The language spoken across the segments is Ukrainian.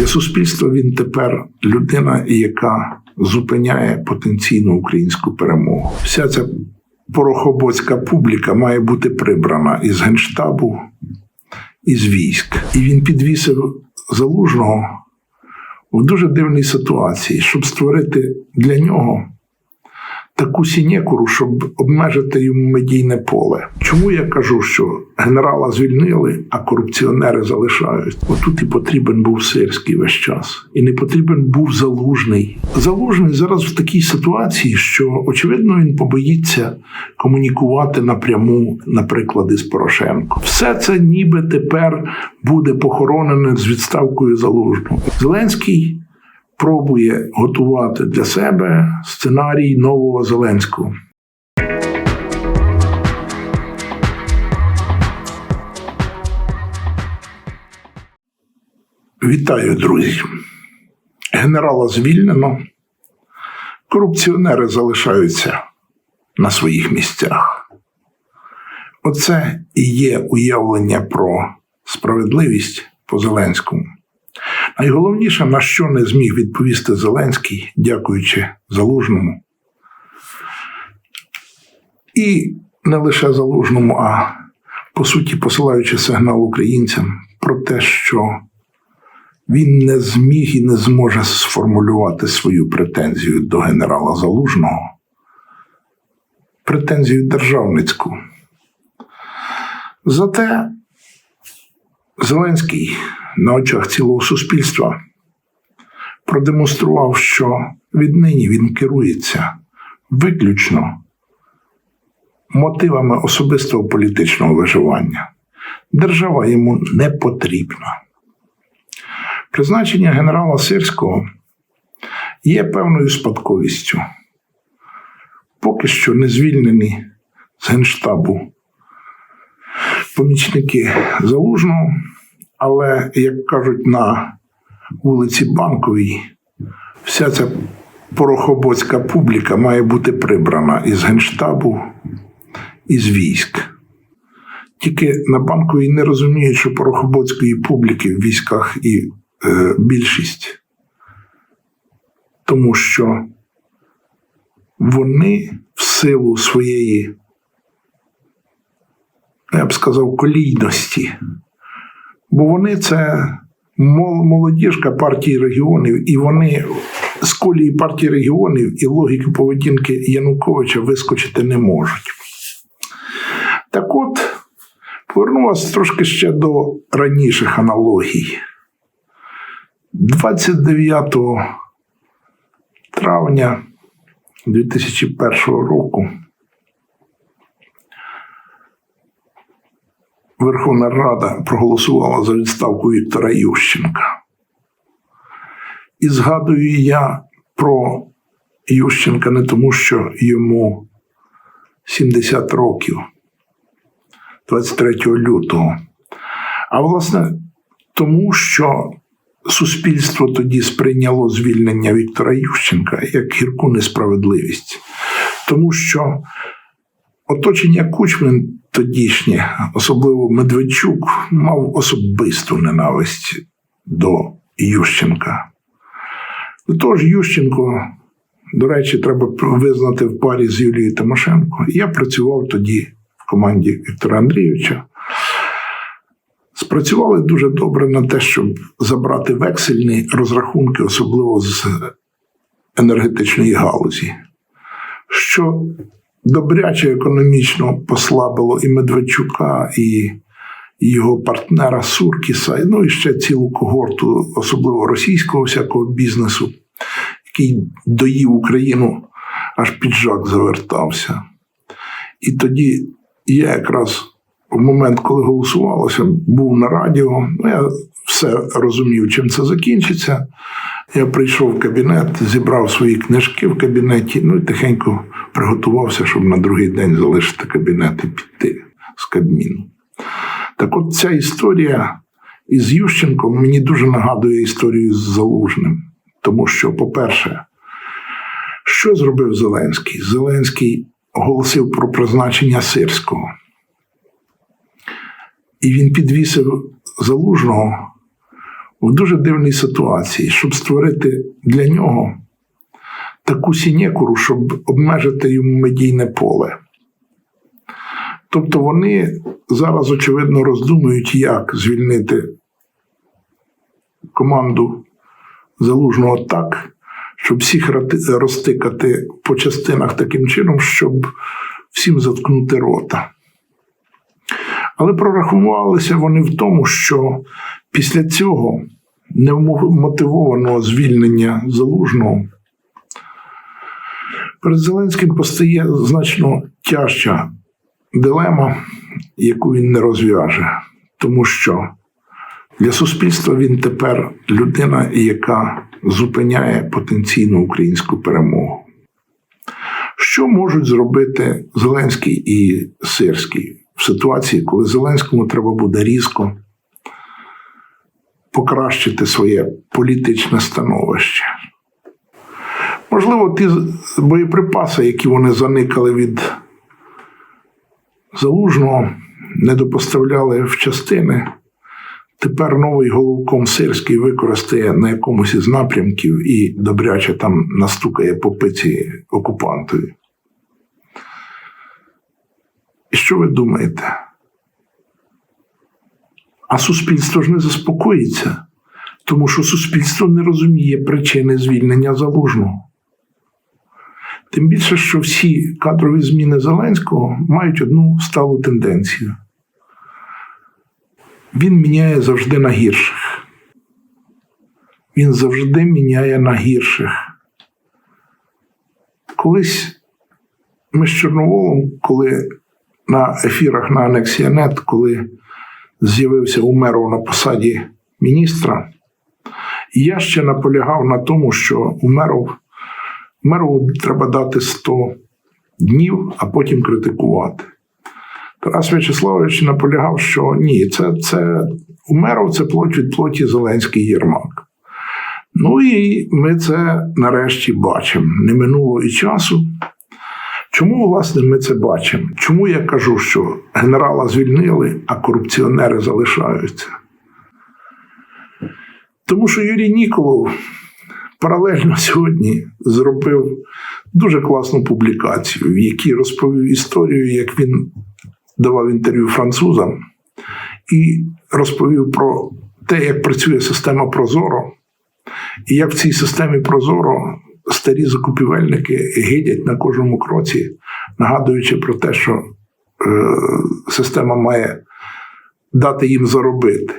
Для суспільства він тепер людина, яка зупиняє потенційну українську перемогу. Вся ця порохоботська публіка має бути прибрана із генштабу, із військ. І він підвісив залужного в дуже дивній ситуації, щоб створити для нього таку сінекуру, щоб обмежити йому медійне поле. Чому я кажу, що генерала звільнили, а корупціонери залишають? Отут і потрібен був сирський весь час, і не потрібен був залужний. Залужний зараз в такій ситуації, що очевидно він побоїться комунікувати напряму, наприклад, із Порошенко. Все це ніби тепер буде похоронене з відставкою залужного. Зеленський пробує готувати для себе сценарій нового Зеленського. Вітаю, друзі. Генерала звільнено. Корупціонери залишаються на своїх місцях. Оце і є уявлення про справедливість по Зеленському. Найголовніше, на що не зміг відповісти Зеленський, дякуючи залужному. І не лише залужному, а по суті посилаючи сигнал українцям про те, що він не зміг і не зможе сформулювати свою претензію до генерала Залужного, претензію державницьку. Зате Зеленський на очах цілого суспільства продемонстрував, що віднині він керується виключно мотивами особистого політичного виживання. Держава йому не потрібна. Призначення генерала Сирського є певною спадковістю. Поки що не звільнені з Генштабу помічники залужного. Але, як кажуть, на вулиці Банковій вся ця порохоботська публіка має бути прибрана із Генштабу, із військ. Тільки на банковій не розуміють, що порохоботської публіки в військах і е, більшість, тому що вони в силу своєї, я б сказав, колійності бо вони це молодіжка партії регіонів, і вони з колії партії регіонів і логіки поведінки Януковича вискочити не можуть. Так от, поверну вас трошки ще до раніших аналогій. 29 травня 2001 року Верховна Рада проголосувала за відставку Віктора Ющенка. І згадую я про Ющенка не тому, що йому 70 років 23 лютого, а власне тому, що суспільство тоді сприйняло звільнення Віктора Ющенка як гірку несправедливість, тому що оточення Кучми тодішнє, особливо Медведчук, мав особисту ненависть до Ющенка. До того ж, Ющенко, до речі, треба визнати в парі з Юлією Тимошенко. Я працював тоді в команді Віктора Андрійовича. Спрацювали дуже добре на те, щоб забрати вексельні розрахунки, особливо з енергетичної галузі. Що добряче економічно послабило і Медведчука, і його партнера Суркіса, ну і ще цілу когорту, особливо російського всякого бізнесу, який доїв Україну, аж піджак завертався. І тоді я якраз в момент, коли голосувалося, був на радіо. Ну, я все розумів, чим це закінчиться. Я прийшов в кабінет, зібрав свої книжки в кабінеті, ну і тихенько приготувався, щоб на другий день залишити кабінет і піти з Кабміну. Так от ця історія із Ющенком мені дуже нагадує історію з Залужним. Тому що, по-перше, що зробив Зеленський? Зеленський оголосив про призначення сирського. І він підвісив залужного в дуже дивній ситуації, щоб створити для нього таку сінекуру, щоб обмежити йому медійне поле. Тобто вони зараз, очевидно, роздумують, як звільнити команду залужного так, щоб всіх розтикати по частинах таким чином, щоб всім заткнути рота. Але прорахувалися вони в тому, що після цього невмотивованого звільнення залужного перед Зеленським постає значно тяжча дилема, яку він не розв'яже, тому що для суспільства він тепер людина, яка зупиняє потенційну українську перемогу. Що можуть зробити Зеленський і Сирський в ситуації, коли Зеленському треба буде різко покращити своє політичне становище? Можливо, ті боєприпаси, які вони заникали від залужного, не допоставляли в частини. Тепер новий головком Сирський використає на якомусь із напрямків і добряче там настукає по пиці окупантові. І що ви думаєте? А суспільство ж не заспокоїться, тому що суспільство не розуміє причини звільнення залужного. Тим більше, що всі кадрові зміни Зеленського мають одну сталу тенденцію. Він міняє завжди на гірших. Він завжди міняє на гірших. Колись ми з Чорноволом, коли на ефірах на Анексіянет, коли з'явився Умеров на посаді міністра, І я ще наполягав на тому, що Умеров, Умерову треба дати 100 днів, а потім критикувати. Тарас В'ячеславович наполягав, що ні, це, це Умеров це плоть від плоті Зеленський Єрмак. Ну і ми це нарешті бачимо. Не минуло і часу. Чому, власне, ми це бачимо? Чому я кажу, що генерала звільнили, а корупціонери залишаються? Тому що Юрій Ніколов паралельно сьогодні зробив дуже класну публікацію, в якій розповів історію, як він давав інтерв'ю французам і розповів про те, як працює система Прозоро, і як в цій системі Прозоро старі закупівельники гидять на кожному кроці, нагадуючи про те, що е, система має дати їм заробити.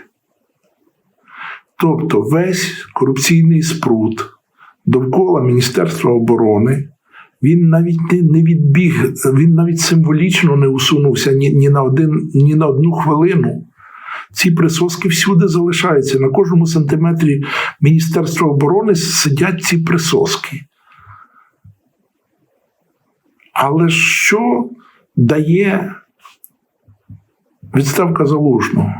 Тобто весь корупційний спрут довкола Міністерства оборони він навіть не, відбіг, він навіть символічно не усунувся ні, ні, на один, ні на одну хвилину. Ці присоски всюди залишаються. На кожному сантиметрі Міністерства оборони сидять ці присоски. Але що дає відставка залужного?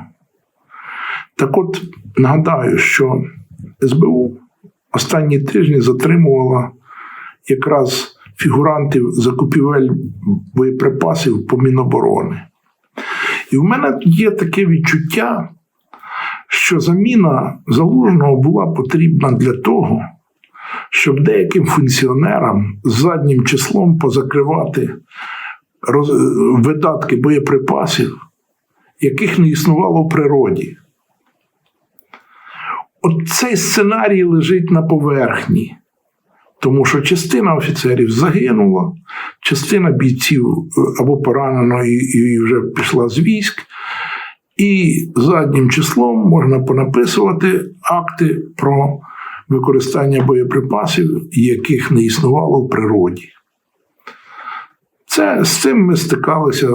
Так от нагадаю, що СБУ останні тижні затримувала якраз фігурантів закупівель боєприпасів по Міноборони. І в мене є таке відчуття, що заміна залужного була потрібна для того, щоб деяким функціонерам заднім числом позакривати роз... видатки боєприпасів, яких не існувало в природі. От цей сценарій лежить на поверхні. Тому що частина офіцерів загинула, частина бійців або поранено і, і вже пішла з військ, і заднім числом можна понаписувати акти про використання боєприпасів, яких не існувало в природі. Це з цим ми стикалися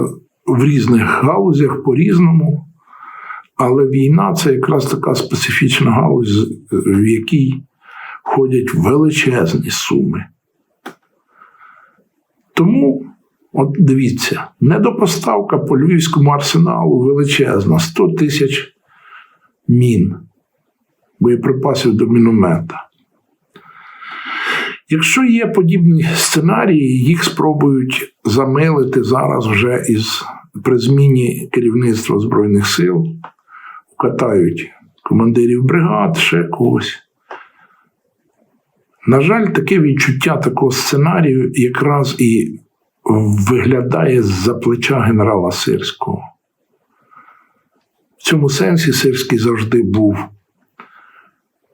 в різних галузях по-різному. Але війна це якраз така специфічна галузь, в якій ходять величезні суми. Тому, от дивіться, недопоставка по Львівському арсеналу величезна 100 тисяч мін, боєприпасів до міномета. Якщо є подібні сценарії, їх спробують замилити зараз вже із при зміні керівництва Збройних сил, катають командирів бригад, ще когось. На жаль, таке відчуття такого сценарію якраз і виглядає з-за плеча генерала Сирського. В цьому сенсі Сирський завжди був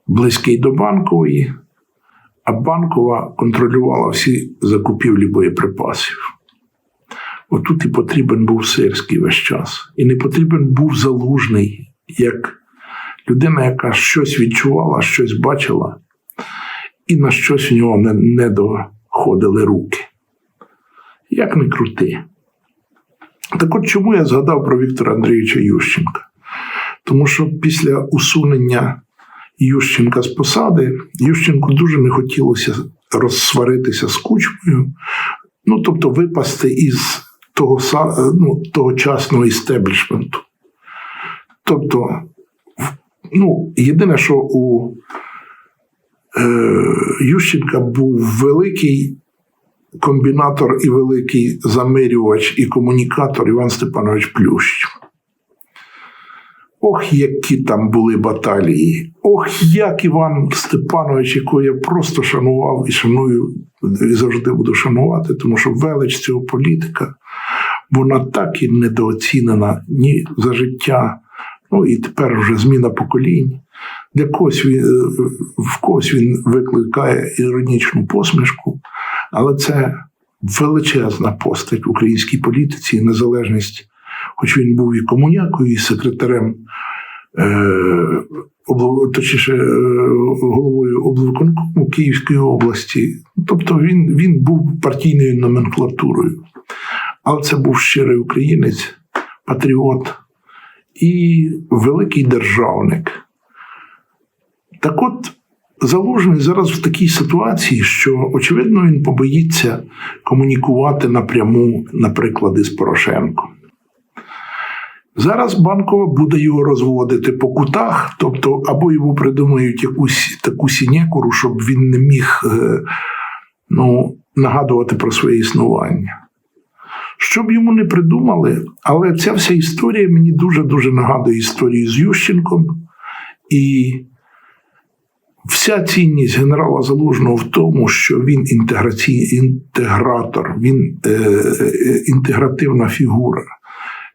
близький до банкової, а банкова контролювала всі закупівлі боєприпасів. Отут і потрібен був Сирський весь час. І не потрібен був залужний, як людина, яка щось відчувала, щось бачила, і на щось у нього не, не доходили руки. Як не крути. Так от чому я згадав про Віктора Андрійовича Ющенка? Тому що після усунення Ющенка з посади Ющенку дуже не хотілося розсваритися з кучмою, ну тобто випасти із того ну, тогочасного істеблішменту. Тобто, ну, єдине, що у Ющенка був великий комбінатор і великий замирювач і комунікатор Іван Степанович Плющ. Ох, які там були баталії. Ох, як Іван Степанович, якого я просто шанував і шаную, і завжди буду шанувати, тому що велич цього політика, вона так і недооцінена ні за життя, ну і тепер вже зміна поколінь. Для когось він, в когось він викликає іронічну посмішку, але це величезна постать в українській політиці, незалежність хоч він був і комунякою, і секретарем, е, точніше, е, головою облвиконкому Київської області. Тобто він, він був партійною номенклатурою. Але це був щирий українець, патріот і великий державник. Так от. Залужний зараз в такій ситуації, що очевидно він побоїться комунікувати напряму, наприклад, із Порошенком. Зараз банкова буде його розводити по кутах, тобто або йому придумають якусь таку сінекуру, щоб він не міг е, ну, нагадувати про своє існування. Щоб йому не придумали, але ця вся історія мені дуже-дуже нагадує історію з Ющенком. І вся цінність генерала Залужного в тому, що він інтеграційний інтегратор, він е, е, інтегративна фігура.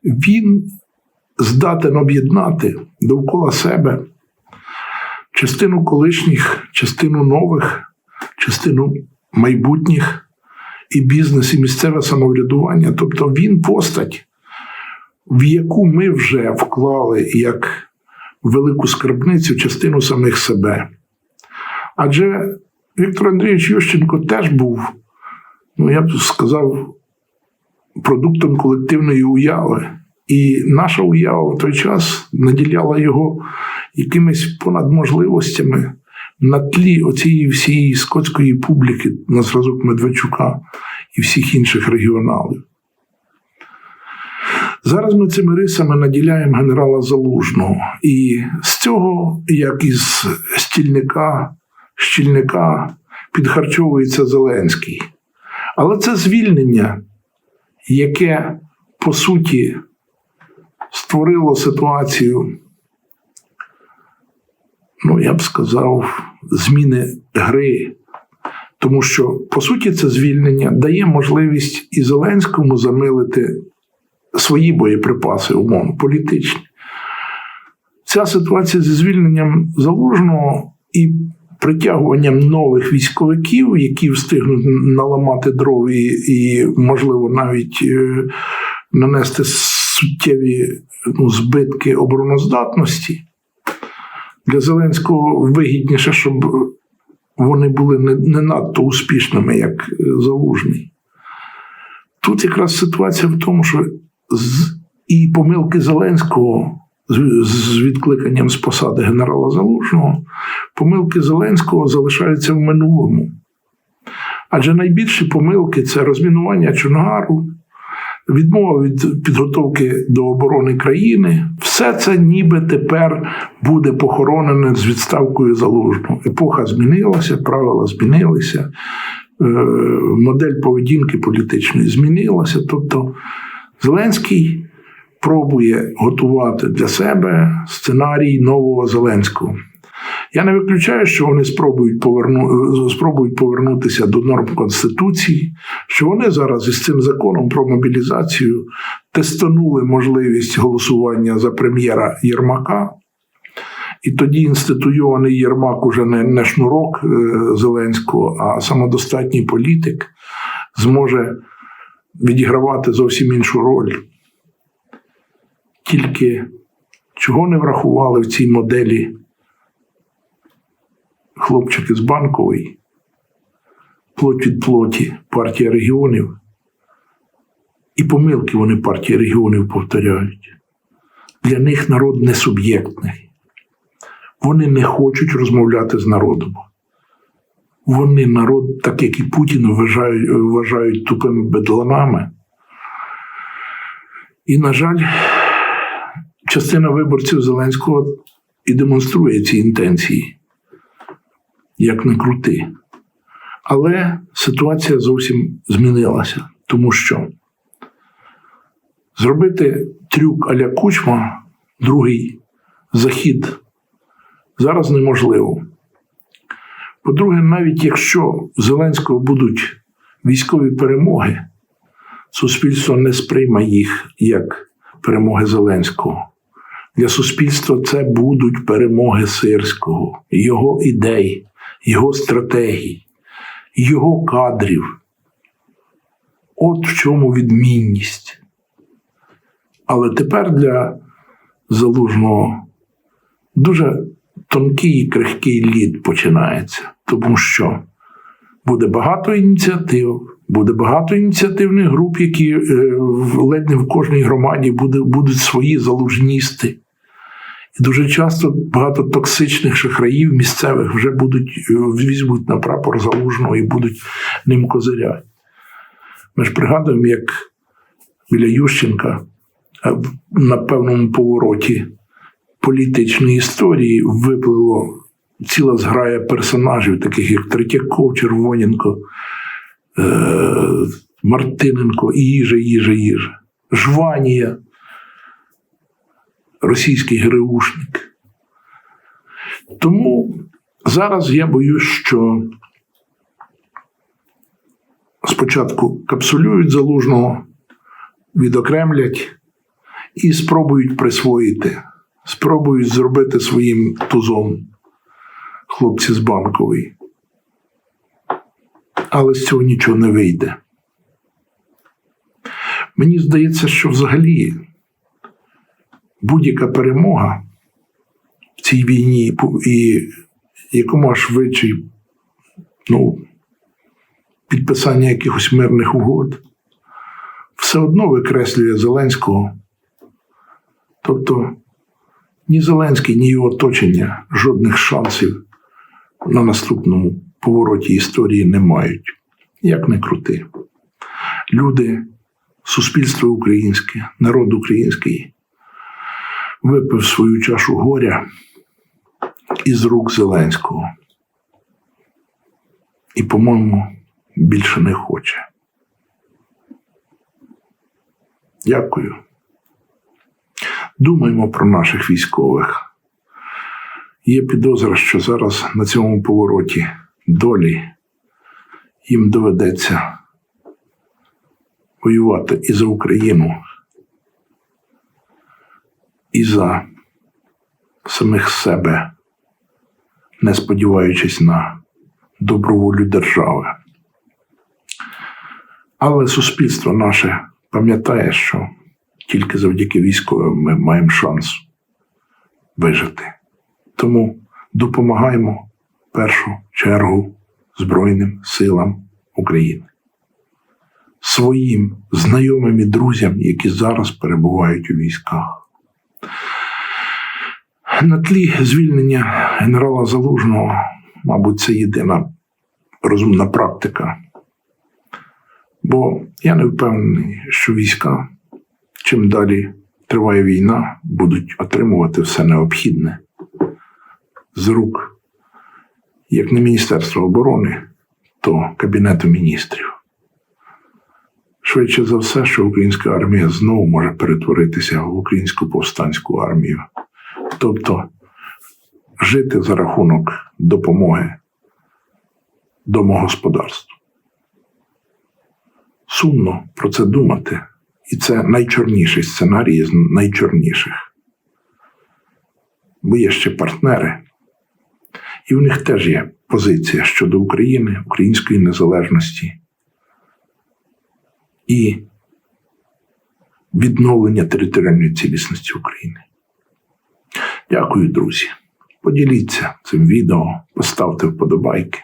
Він здатен об'єднати довкола себе частину колишніх, частину нових, частину майбутніх і бізнес, і місцеве самоврядування. Тобто він постать, в яку ми вже вклали як велику скарбницю частину самих себе. Адже Віктор Андрійович Ющенко теж був, ну я б сказав, продуктом колективної уяви. І наша уява в той час наділяла його якимись понадможливостями на тлі оцієї всієї скотської публіки на зразок Медведчука і всіх інших регіоналів. Зараз ми цими рисами наділяємо генерала Залужного. І з цього, як із стільника, щільника, підхарчовується Зеленський. Але це звільнення, яке по суті створило ситуацію, ну, я б сказав, зміни гри. Тому що, по суті, це звільнення дає можливість і Зеленському замилити свої боєприпаси, умовно, політичні. Ця ситуація зі звільненням залужного і притягуванням нових військовиків, які встигнуть наламати дров і, і можливо, навіть е, нанести суттєві ну, збитки обороноздатності. Для Зеленського вигідніше, щоб вони були не, не надто успішними, як залужний. Тут якраз ситуація в тому, що з, і помилки Зеленського з, відкликанням з посади генерала Залужного, помилки Зеленського залишаються в минулому. Адже найбільші помилки це розмінування Чонгару, відмова від підготовки до оборони країни, все це ніби тепер буде похоронене з відставкою залужного. Епоха змінилася, правила змінилися, е, модель поведінки політичної змінилася. Тобто Зеленський пробує готувати для себе сценарій нового Зеленського. Я не виключаю, що вони спробують поверну, спробують повернутися до норм Конституції, що вони зараз із цим законом про мобілізацію тестанули можливість голосування за прем'єра Єрмака. І тоді інституйований Єрмак уже не, не шнурок е, Зеленського, а самодостатній політик зможе відігравати зовсім іншу роль. Тільки чого не врахували в цій моделі хлопчики з банкової, плоть від плоті партія регіонів, і помилки вони партії регіонів повторяють. Для них народ не суб'єктний. Вони не хочуть розмовляти з народом. Вони народ, так як і Путін, вважають, вважають тупими бедланами. І, на жаль, частина виборців Зеленського і демонструє ці інтенції як не крути. Але ситуація зовсім змінилася, тому що зробити трюк аля кучма, другий захід, зараз неможливо. По-друге, навіть якщо Зеленського будуть військові перемоги, суспільство не сприйме їх як перемоги Зеленського. Для суспільства це будуть перемоги Сирського, його ідей, його стратегій, його кадрів. От в чому відмінність. Але тепер для залужного дуже тонкий і крихкий лід починається, тому що буде багато ініціатив, буде багато ініціативних груп, які е, ледь не в кожній громаді будуть свої залужністи. Дуже часто багато токсичних шахраїв місцевих вже будуть е, візьмуть на прапор залужного і будуть ним козиряти. Ми ж пригадуємо, як біля Ющенка е, на певному повороті політичної історії виплило ціла зграя персонажів, таких як Третьяков, Червоненко, е, Мартиненко, їжа, їжа, їжа, Жванія російський ГРУшник. Тому зараз я боюсь, що спочатку капсулюють залужного, відокремлять і спробують присвоїти, спробують зробити своїм тузом хлопці з банкової. Але з цього нічого не вийде. Мені здається, що взагалі будь-яка перемога в цій війні і якомога швидше ну, підписання якихось мирних угод, все одно викреслює Зеленського. Тобто ні Зеленський, ні його оточення жодних шансів на наступному повороті історії не мають. Як не крути. Люди, суспільство українське, народ український випив свою чашу горя із рук Зеленського. І, по-моєму, більше не хоче. Дякую. Думаємо про наших військових. Є підозра, що зараз на цьому повороті долі їм доведеться воювати і за Україну, і за самих себе, не сподіваючись на добру волю держави. Але суспільство наше пам'ятає, що тільки завдяки військовим ми маємо шанс вижити. Тому допомагаємо в першу чергу Збройним силам України, своїм знайомим і друзям, які зараз перебувають у військах. На тлі звільнення генерала Залужного, мабуть, це єдина розумна практика. Бо я не впевнений, що війська, чим далі триває війна, будуть отримувати все необхідне з рук, як не Міністерства оборони, то Кабінету міністрів. Швидше за все, що українська армія знову може перетворитися в українську повстанську армію. Тобто жити за рахунок допомоги домогосподарству. Сумно про це думати, і це найчорніший сценарій з найчорніших. Бо є ще партнери, і в них теж є позиція щодо України, української незалежності і відновлення територіальної цілісності України. Дякую, друзі. Поділіться цим відео, поставте вподобайки,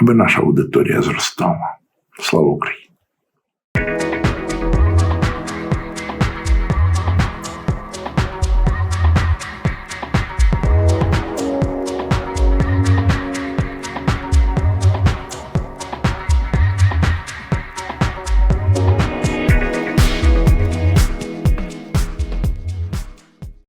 аби наша аудиторія зростала. Слава Україні!